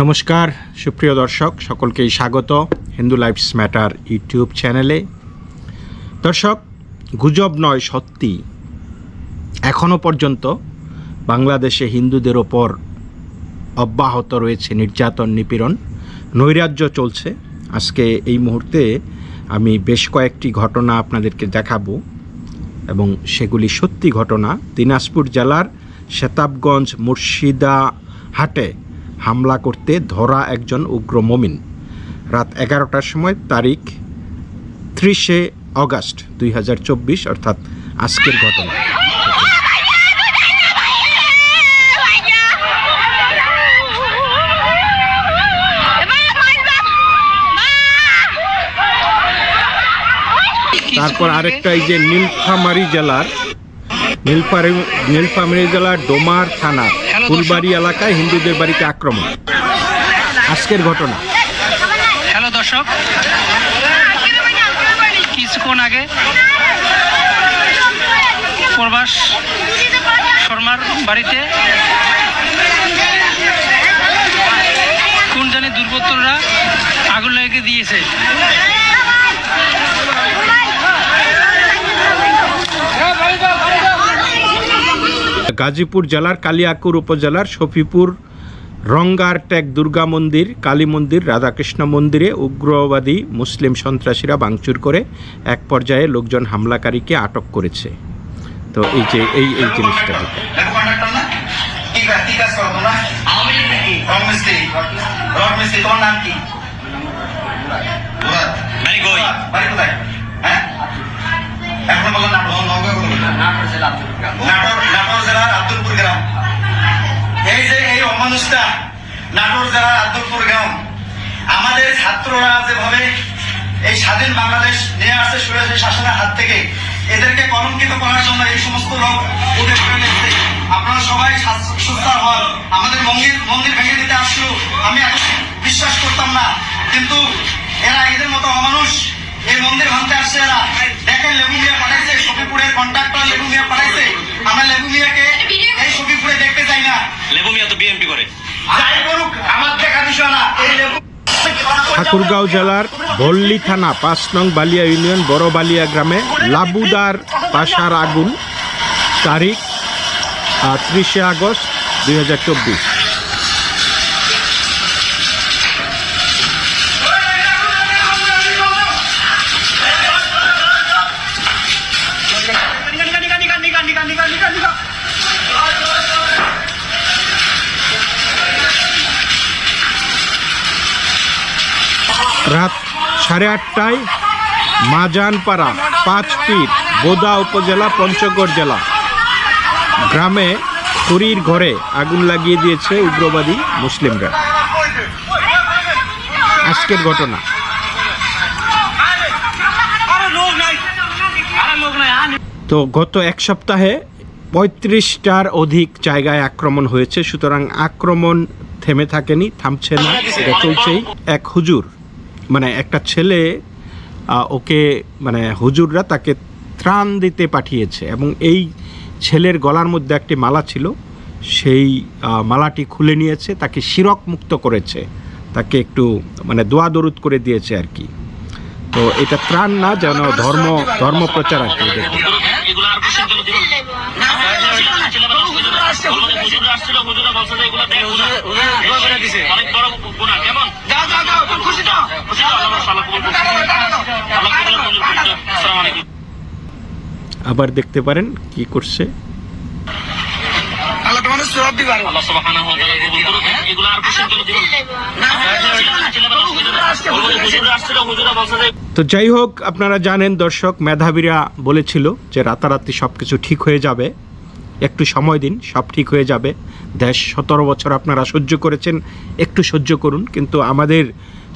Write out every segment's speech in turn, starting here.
নমস্কার, সুপ্রিয় দর্শক, সকলকেই স্বাগত হিন্দু লাইফস ম্যাটার ইউটিউব চ্যানেলে। দর্শক, গুজব নয় সত্যি। এখনও পর্যন্ত বাংলাদেশে হিন্দুদের ওপর অব্যাহত রয়েছে নির্যাতন, নিপীড়ন, নৈরাজ্য চলছে। আজকে এই মুহূর্তে আমি বেশ কয়েকটি ঘটনা আপনাদেরকে দেখাবো এবং সেগুলি সত্যি ঘটনা। দিনাজপুর জেলার শেতাবগঞ্জ মুর্শিদা হাটে হামলা করতে ধরা একজন উগ্র মমিন। রাত এগারোটার সময় তারিখ ত্রিশে অগাস্ট দুই হাজার চব্বিশ, অর্থাৎ আজকের ঘটনা। তারপর আরেকটা এই যে নীলফামারী জেলার নীলফামারী জেলার ডোমার থানা ফুলবাড়ি এলাকায় হিন্দুদের বাড়িতে আক্রমণ। আজকের ঘটনা। হ্যালো দর্শক। কিছুক্ষণ আগে প্রবাস শর্মার বাড়িতে কোন জানি দুর্বৃত্তরা আগুন লেগে দিয়েছে। গাজীপুর জেলার কালিয়াকুর উপজেলার শফিপুর রঙ্গার ট্যাগ দুর্গা মন্দির কালী মন্দির রাধাকৃষ্ণ মন্দিরে উগ্রবাদী মুসলিম সন্ত্রাসীরা ভাঙচুর করে এক পর্যায়ে লোকজন হামলাকারীকে আটক করেছে। তো এই যে এই এই জিনিসটা হ্যাঁ? এখন বলো আমাদের ছাত্ররা যেভাবে এই স্বাধীন বাংলাদেশ নিয়ে আসছে, সুরেশের শাসনের হাত থেকে, এদেরকে কলঙ্কিত করার জন্য এই সমস্ত লোক উঠে পড়ে লেগেছে আপনারা সবাই সুস্থ হন। আমাদের মন্দির মন্দির ভেঙে দিতে আসলো। আমি এত বিশ্বাস করতাম না। কিন্তু এরা এদের মতো অমানুষ। এই মন্দির ভাঙতে আসছে এরা। দেখেন লেবু মিয়া পাঠাইছে সফিপুরের কন্ট্রাক্টর লেবু মিয়া পাঠাইছে। আমরা লেবু মিয়াকে এই সফিপুরে দেখতে চাই না। লেবু মিয়া তো বিএমপি করে। যাই করুক আমার দেখা বিষয় না। এই লেবু ঠাকুরগাঁও জেলার ভল্লি থানা পাঁচ নং বালিয়া ইউনিয়ন বড় বালিয়া গ্রামে লাবুদার পাশার আগুন তারিখ ত্রিশে আগস্ট দুই হাজার চব্বিশ। রাত সাড়ে আটটায় মাজানপাড়া পাঁচ পীর বোদা উপজেলা, পঞ্চগড় জেলা। গ্রামে খড়ির ঘরে আগুন লাগিয়ে দিয়েছে উগ্রবাদী মুসলিমরা। আজকের ঘটনা। তো গত এক সপ্তাহে পঁয়ত্রিশটার অধিক জায়গায় আক্রমণ হয়েছে, সুতরাং আক্রমণ থেমে থাকেনি, থামছে না চলছেই। এক হুজুর মানে একটা ছেলে ওকে মানে হুজুররা তাকে ত্রাণ দিতে পাঠিয়েছে এবং এই ছেলের গলার মধ্যে একটি মালা ছিল। সেই মালাটি খুলে নিয়েছে তাকে শিরক মুক্ত করেছে। তাকে একটু মানে দোয়া দরুদ করে দিয়েছে আর কি। তো এটা ত্রাণ না যেন ধর্ম ধর্ম প্রচার আর কি। দেখুন এগুলো আর কোশ্চেন কেন দিবেন হুজুরা আসছিল হুজুরা বলছে যে এগুলো দেখ অনেক বড় কেমন? করছে আল্লাহ আবার দেখতে পারেন কি করছে। আল্লাহ সুবহানাহু ওয়া তাআলা কবুল করুক। এগুলো আর কোশ্চেন দিবেন হুজুরা আসছিল হুজুরা বলছে যে তো যাই হোক আপনারা জানেন দর্শক মেধাবীরা বলেছিল যে রাতারাতি সব কিছু ঠিক হয়ে যাবে। একটু সময় দিন সব ঠিক হয়ে যাবে। দেশ সতেরো বছর আপনারা সহ্য করেছেন একটু সহ্য করুন। কিন্তু আমাদের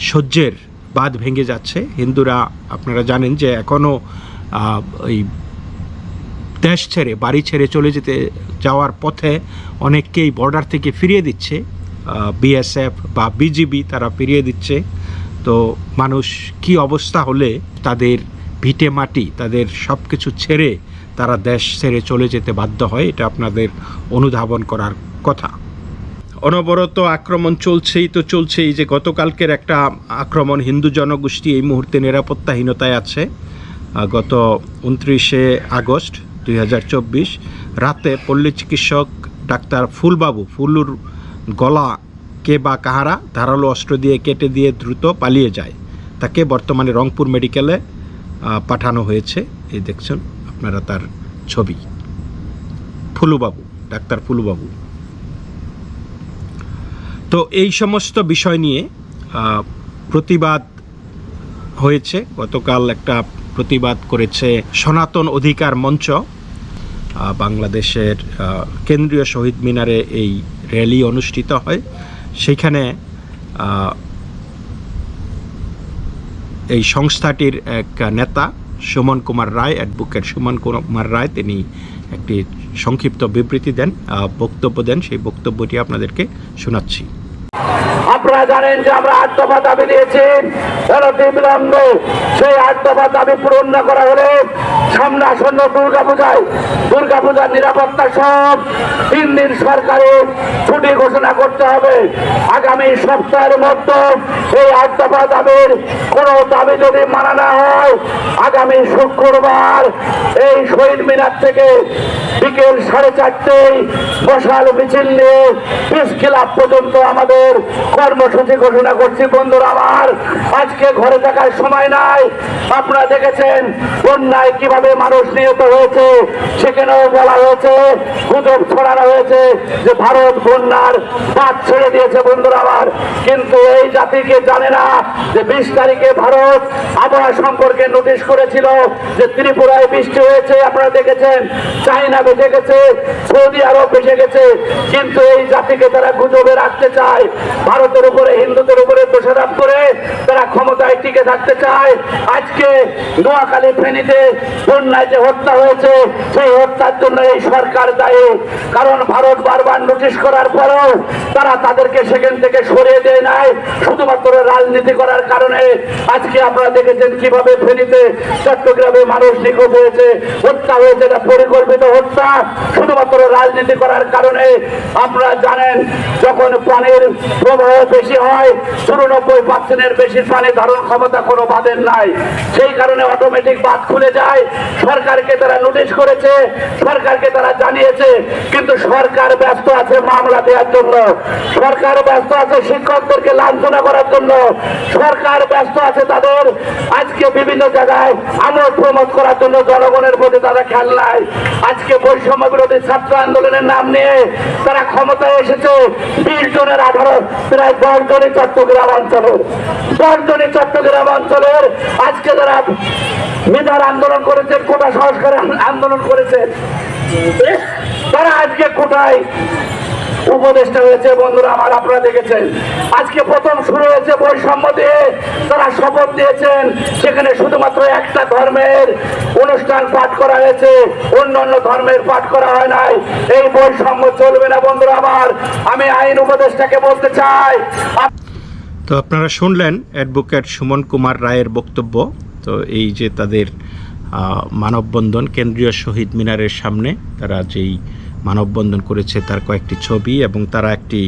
সহ্যের বাঁধ ভেঙে যাচ্ছে। হিন্দুরা, আপনারা জানেন যে এখনও ওই দেশ ছেড়ে, বাড়ি ছেড়ে চলে যেতে, যাওয়ার পথে অনেককেই বর্ডার থেকে ফিরিয়ে দিচ্ছে। বিএসএফ বা বিজিবি তারা ফিরিয়ে দিচ্ছে। তো মানুষ কি অবস্থা হলে তাদের ভিটে মাটি, তাদের সব কিছু ছেড়ে তারা দেশ ছেড়ে চলে যেতে বাধ্য হয়, এটা আপনাদের অনুধাবন করার কথা। অনবরত আক্রমণ চলছেই তো চলছেই যে গতকালকের একটা আক্রমণ হিন্দু জনগোষ্ঠী এই মুহূর্তে নিরাপত্তাহীনতায় আছে। গত উনত্রিশে আগস্ট দুই হাজার চব্বিশ রাতে পল্লী চিকিৎসক ডাক্তার ফুলবাবু, ফুলুর গলা কে বা কাহারা ধারালো অস্ত্র দিয়ে কেটে দিয়ে দ্রুত পালিয়ে যায়, তাকে বর্তমানে রংপুর মেডিকেলে পাঠানো হয়েছে। এই দেখছেন আপনারা তার ছবি। ফুলুবাবু, ডাক্তার ফুলুবাবু। তো এই সমস্ত বিষয় নিয়ে প্রতিবাদ হয়েছে। গতকাল একটা প্রতিবাদ করেছে সনাতন অধিকার মঞ্চ বাংলাদেশের কেন্দ্রীয় শহীদ মিনারে এই র্যালি অনুষ্ঠিত হয়। সেখানে এই সংস্থাটির এক নেতা, সুমন কুমার রায়, অ্যাডভোকেট সুমন কুমার রায়, তিনি একটি সংক্ষিপ্ত বিবৃতি দেন বক্তব্য দেন, সেই বক্তব্যটি আপনাদেরকে শোনাচ্ছি। আপনারা জানেন যে আমরা আট দফা দাবি দিয়েছি। বিলম্বে, সেই আট দফা দাবি পূরণ না করা হলে সামনে আসন্ন দুর্গা পূজায় দুর্গা নিরাপত্তা সব তিন দিন সরকারে ছুটি ঘোষণা করতে হবে। আগামী সপ্তাহের মধ্যে এই আট দফা দাবির কোনো দাবি যদি মানা না হয়, আগামী শুক্রবার এই শহীদ মিনার থেকে বিকেল সাড়ে চারটেই মশাল মিছিল নিয়ে পিস ক্লাব পর্যন্ত আমাদের কর্মসূচি ঘোষণা করছি। বন্ধুরা আমার, আজকে ঘরে থাকার সময় নাই। আপনারা দেখেছেন, বন্যায় কীভাবে মানুষ নিহত হয়েছে, সেখানেও বলা হয়েছে, গুজব ছড়ানো হয়েছে যে ভারত বন্যার বাদ ছেড়ে দিয়েছে বন্ধুরা আমার। কিন্তু এই জাতিকে জানে না যে বিশ তারিখে ভারত আবহাওয়া সম্পর্কে নোটিশ করেছিল যে ত্রিপুরায় বৃষ্টি হয়েছে। আপনারা দেখেছেন চাইনা বেঁচে গেছে, সৌদি আরব বেঁচে গেছে। কিন্তু এই জাতিকে তারা গুজবে রাখতে চায়। ভারতের উপরে, হিন্দুদের উপরে দোষারোপ করে। থাকতে চায়। আজকে নোয়াখালী ফেনীতে বন্যায় যে হত্যা হয়েছে, সেই হত্যার জন্য এই সরকার দায়ী। কারণ ভারত বারবার নোটিশ করার পরেও তারা তাদেরকে সেখান থেকে সরিয়ে দেয় নাই, শুধুমাত্র রাজনীতি করার কারণে। আজকে আপনারা দেখেছেন কীভাবে ফেনীতে চট্টগ্রামে মানুষ নিখোঁজ হয়েছে, হত্যা হয়েছে, এটা পরিকল্পিত হত্যা, শুধুমাত্র রাজনীতি করার কারণে। আপনারা জানেন, যখন পানির প্রবাহ বেশি হয়, চুরানব্বই পার্সেন্টের বেশি পানি ধারণ ক্ষমতা কোনো বাঁধের নাই। সেই কারণে অটোমেটিক বাঁধ খুলে যায়। সরকারকে তারা নোটিশ করেছে, সরকারকে তারা জানিয়েছে। কিন্তু সরকার ব্যস্ত আছে মামলা দেওয়ার জন্য। সরকার ব্যস্ত আছে শিক্ষকদেরকে লাঞ্ছনা করার জন্য। সরকার ব্যস্ত আছে তাদের। আজকে বিভিন্ন জায়গায় আমল প্রমোদ করার জন্য জনগণের প্রতি তারা খেয়াল নাই। আজকে বৈষম্য বিরোধী ছাত্র আন্দোলনের নাম নিয়ে তারা ক্ষমতায় এসেছে। বিশ জনের আঠারো, প্রায় দশ জনই চট্টগ্রাম অঞ্চলের। দশ জনই চট্টগ্রাম অঞ্চলের আজকে যারা মেধার আন্দোলন করেছেন, কোটা সংস্কার আন্দোলন করেছেন, তারা আজকে কোটায় উপদেষ্টা হয়েছে। বন্ধুরা, আমার আপনারা দেখেছেন, আজকে প্রথম শুরু হয়েছে বৈষম্য দিয়ে তারা শপথ দিয়েছেন সেখানে শুধুমাত্র একটা ধর্মের অনুষ্ঠান পাঠ করা হয়েছে, অন্য অন্য ধর্মের পাঠ করা হয় নাই। এই বৈষম্য চলবে না, বন্ধুরা আমার। আমি আইন উপদেষ্টাকে বলতে চাই তো আপনারা শুনলেন অ্যাডভোকেট সুমন কুমার রায়ের বক্তব্য। তো এই যে তাদের মানববন্ধন কেন্দ্রীয় শহীদ মিনারের সামনে তারা যেই মানববন্ধন করেছে তার কয়েকটি ছবি এবং তারা একটি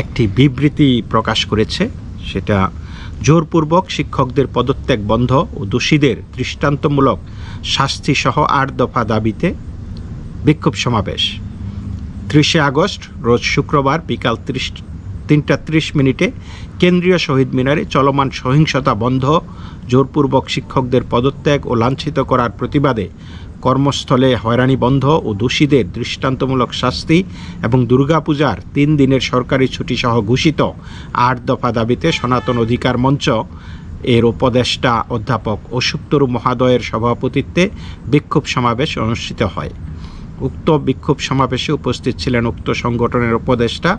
একটি বিবৃতি প্রকাশ করেছে। সেটা জোরপূর্বক শিক্ষকদের পদত্যাগ বন্ধ ও দোষীদের দৃষ্টান্তমূলক শাস্তিসহ আট দফা দাবিতে বিক্ষোভ সমাবেশ। ত্রিশে আগস্ট, রোজ শুক্রবার বিকাল ত্রিশ তিনটা ত্রিশ মিনিটে কেন্দ্রীয় শহীদ মিনারে চলমান সহিংসতা বন্ধ, জোরপূর্বক শিক্ষকদের পদত্যাগ ও লাঞ্ছিত করার প্রতিবাদে কর্মস্থলে হয়রানি বন্ধ ও দোষীদের দৃষ্টান্তমূলক শাস্তি এবং দুর্গাপূজার তিন দিনের সরকারি ছুটি সহ ঘোষিত আট দফা দাবিতে সনাতন অধিকার মঞ্চ এর উপদেষ্টা অধ্যাপক অসুপ্তরু মহাদয়ের সভাপতিত্বে বিক্ষোভ সমাবেশ অনুষ্ঠিত হয়। উক্ত বিক্ষোভ সমাবেশে উপস্থিত ছিলেন উক্ত সংগঠনের উপদেষ্টা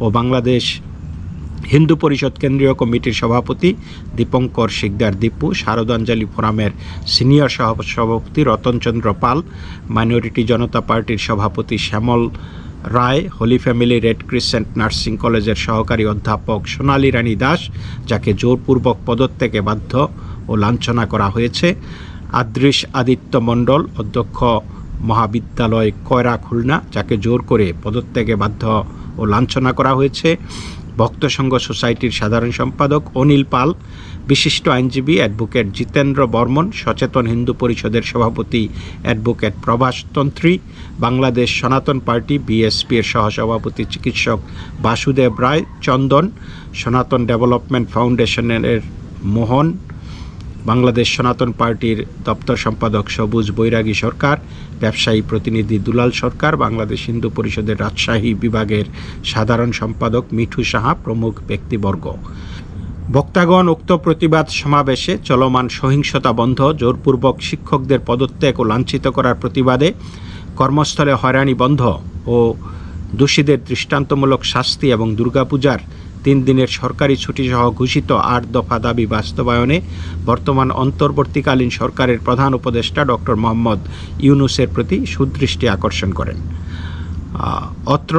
ও বাংলাদেশ হিন্দু পরিষদ কেন্দ্রীয় কমিটির সভাপতি দীপঙ্কর শিকদার দীপু, শারদাঞ্জলি ফোরামের সিনিয়র সভাপতি রতনচন্দ্র পাল, মাইনরিটি জনতা পার্টির সভাপতি Shyamal Roy, holy family red crescent nursing কলেজের সহকারী অধ্যাপক সোনালী রানী দাস, যাকে জোরপূর্বক পদত্যাগে বাধ্য ও লাঞ্ছনা করা হয়েছে। আদৃশ আদিত্য মণ্ডল, অধ্যক্ষ মহাবিদ্যালয় কয়রা খুলনা, যাকে জোর করে পদত্যাগে বাধ্য ও লাঞ্ছনা করা হয়েছে। ভক্ত সংঘ সোসাইটির সাধারণ সম্পাদক অনিল পাল, বিশিষ্ট আইনজীবী অ্যাডভোকেট জিতেন্দ্র বর্মন, সচেতন হিন্দু পরিষদের সভাপতি অ্যাডভোকেট প্রভাস তন্ত্রী, বাংলাদেশ সনাতন পার্টি বিএসপি এর সহসভাপতি চিকিৎসক বাসুদেব রায় চন্দন, সনাতন ডেভেলপমেন্ট ফাউন্ডেশনের মোহন বাংলাদেশ সনাতন পার্টির দপ্তর সম্পাদক সবুজ বৈরাগী সরকার, ব্যবসায়ী প্রতিনিধি দুলাল সরকার, বাংলাদেশ হিন্দু পরিষদের রাজশাহী বিভাগের সাধারণ সম্পাদক মিঠু সাহা প্রমুখ ব্যক্তিবর্গ। বক্তাগণ উক্ত প্রতিবাদ সমাবেশে চলমান সহিংসতা বন্ধ, জোরপূর্বক শিক্ষকদের পদত্যাগ ও লাঞ্ছিত করার প্রতিবাদে কর্মস্থলে হয়রানি বন্ধ ও দোষীদের দৃষ্টান্তমূলক শাস্তি এবং দুর্গাপূজার তিন দিনের সরকারি ছুটি সহ ঘোষিত আট দফা দাবি বাস্তবায়নে বর্তমান অন্তর্বর্তীকালীন সরকারের প্রধান উপদেষ্টা ডক্টর মোহাম্মদ ইউনুসের প্রতি সুদৃষ্টি আকর্ষণ করেন। অত্র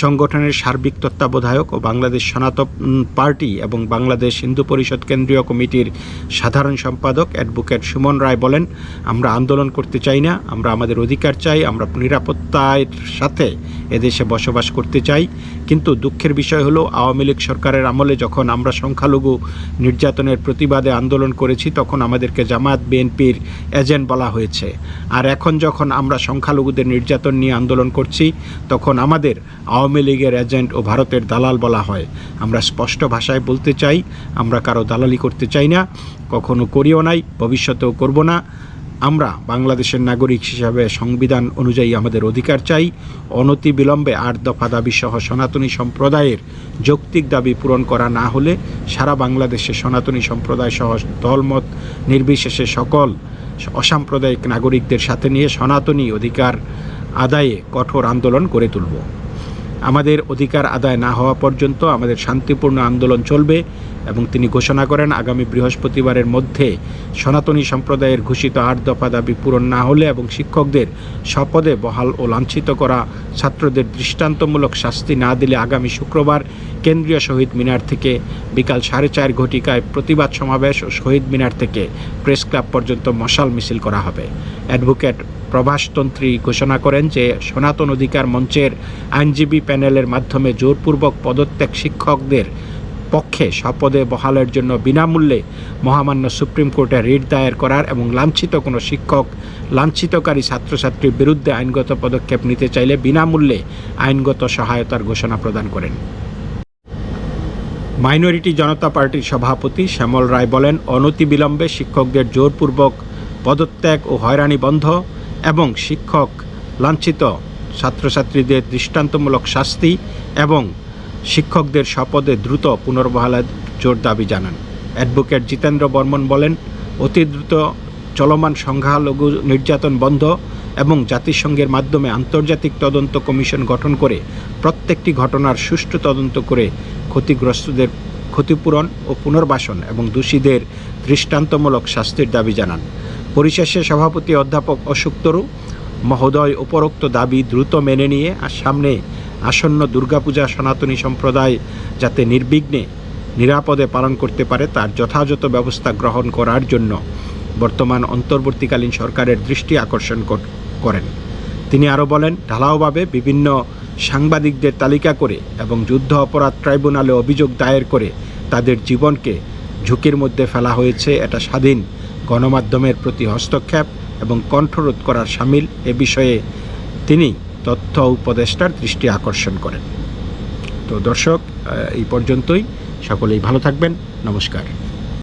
সংগঠনের সার্বিক তত্ত্বাবধায়ক ও বাংলাদেশ সনাতন পার্টি এবং বাংলাদেশ হিন্দু পরিষদ কেন্দ্রীয় কমিটির সাধারণ সম্পাদক অ্যাডভোকেট সুমন রায় বলেন, আমরা আন্দোলন করতে চাই না, আমরা আমাদের অধিকার চাই, আমরা নিরাপত্তার সাথে এদেশে বসবাস করতে চাই। কিন্তু দুঃখের বিষয় হলো, আওয়ামী লীগ সরকারের আমলে যখন আমরা সংখ্যালঘু নির্যাতনের প্রতিবাদে আন্দোলন করেছি, তখন আমাদেরকে জামায়াত, বিএনপির এজেন্ট বলা হয়েছে। আর এখন যখন আমরা সংখ্যালঘুদের নির্যাতন নিয়ে আন্দোলন করছি, তখন আমাদের লীগের এজেন্ট ও ভারতের দালাল বলা হয়। আমরা স্পষ্ট ভাষায় বলতে চাই, আমরা কারও দালালি করতে চাই না, কখনো করিও নাই, ভবিষ্যতেও করব না। আমরা বাংলাদেশের নাগরিক হিসাবে সংবিধান অনুযায়ী আমাদের অধিকার চাই। অনতি বিলম্বে আট দফা দাবি সহ সনাতনী সম্প্রদায়ের যৌক্তিক দাবি পূরণ করা না হলে সারা বাংলাদেশে সনাতনী সম্প্রদায় সহ দলমত নির্বিশেষে সকল অসাম্প্রদায়িক নাগরিকদের সাথে নিয়ে সনাতনী অধিকার আদায়ে কঠোর আন্দোলন করে তুলব। আমাদের অধিকার আদায় না হওয়া পর্যন্ত আমাদের শান্তিপূর্ণ আন্দোলন চলবে। এবং তিনি ঘোষণা করেন, আগামী বৃহস্পতিবারের মধ্যে সনাতনী সম্প্রদায়ের ঘোষিত আট দফা দাবি পূরণ না হলে এবং শিক্ষকদের স্বপদে বহাল ও লাঞ্ছিত করা ছাত্রদের দৃষ্টান্তমূলক শাস্তি না দিলে আগামী শুক্রবার কেন্দ্রীয় শহীদ মিনার থেকে বিকাল সাড়ে চার ঘটিকায় প্রতিবাদ সমাবেশ ও শহীদ মিনার থেকে প্রেস ক্লাব পর্যন্ত মশাল মিছিল করা হবে। অ্যাডভোকেট প্রভাসতন্ত্রী ঘোষণা করেন যে সনাতন অধিকার মঞ্চের আইনজীবী প্যানেলের মাধ্যমে জোরপূর্বক পদত্যাগ শিক্ষকদের পক্ষে শপদে বহালের জন্য বিনামূল্যে মহামান্য সুপ্রিম কোর্টে রিট দায়ের করার এবং লাঞ্ছিত কোনো শিক্ষক, লাঞ্ছিতকারী ছাত্রছাত্রীর বিরুদ্ধে আইনগত পদক্ষেপ নিতে চাইলে বিনামূল্যে আইনগত সহায়তার ঘোষণা প্রদান করেন। মাইনরিটি জনতা পার্টির সভাপতি শ্যামল রায় বলেন, অনতিবিলম্বে শিক্ষকদের জোরপূর্বক পদত্যাগ ও হয়রানি বন্ধ এবং শিক্ষক, লাঞ্ছিত ছাত্রছাত্রীদের দৃষ্টান্তমূলক শাস্তি এবং শিক্ষকদের শপথে দ্রুত পুনর্বহালের জোর দাবি জানান। অ্যাডভোকেট জিতেন্দ্র বর্মন বলেন, অতি দ্রুত চলমান সংখ্যালঘু নির্যাতন বন্ধ এবং জাতিসংঘের মাধ্যমে আন্তর্জাতিক তদন্ত কমিশন গঠন করে প্রত্যেকটি ঘটনার সুষ্ঠু তদন্ত করে ক্ষতিগ্রস্তদের ক্ষতিপূরণ ও পুনর্বাসন এবং দোষীদের দৃষ্টান্তমূলক শাস্তির দাবি জানান। পরিশেষে সভাপতি অধ্যাপক অশোক তরু, মহোদয় উপরোক্ত দাবি দ্রুত মেনে নিয়ে আর সামনে আসন্ন দুর্গাপূজা সনাতনী সম্প্রদায় যাতে নির্বিঘ্নে নিরাপদে পালন করতে পারে, তার যথাযথ ব্যবস্থা গ্রহণ করার জন্য বর্তমান অন্তর্বর্তীকালীন সরকারের দৃষ্টি আকর্ষণ কর- করেন। তিনি আরও বলেন, ঢালাওভাবে বিভিন্ন সাংবাদিকদের তালিকা করে এবং যুদ্ধ অপরাধ ট্রাইব্যুনালে অভিযোগ দায়ের করে তাদের জীবনকে ঝুঁকির মধ্যে ফেলা হয়েছে, এটা স্বাধীন গণমাধ্যমের প্রতি হস্তক্ষেপ এবং কণ্ঠরোধ করার সামিল এ বিষয়ে তিনি তথ্য উপদেষ্টার দৃষ্টি আকর্ষণ করেন। তো দর্শক এই পর্যন্তই। সকলেই ভালো থাকবেন। নমস্কার।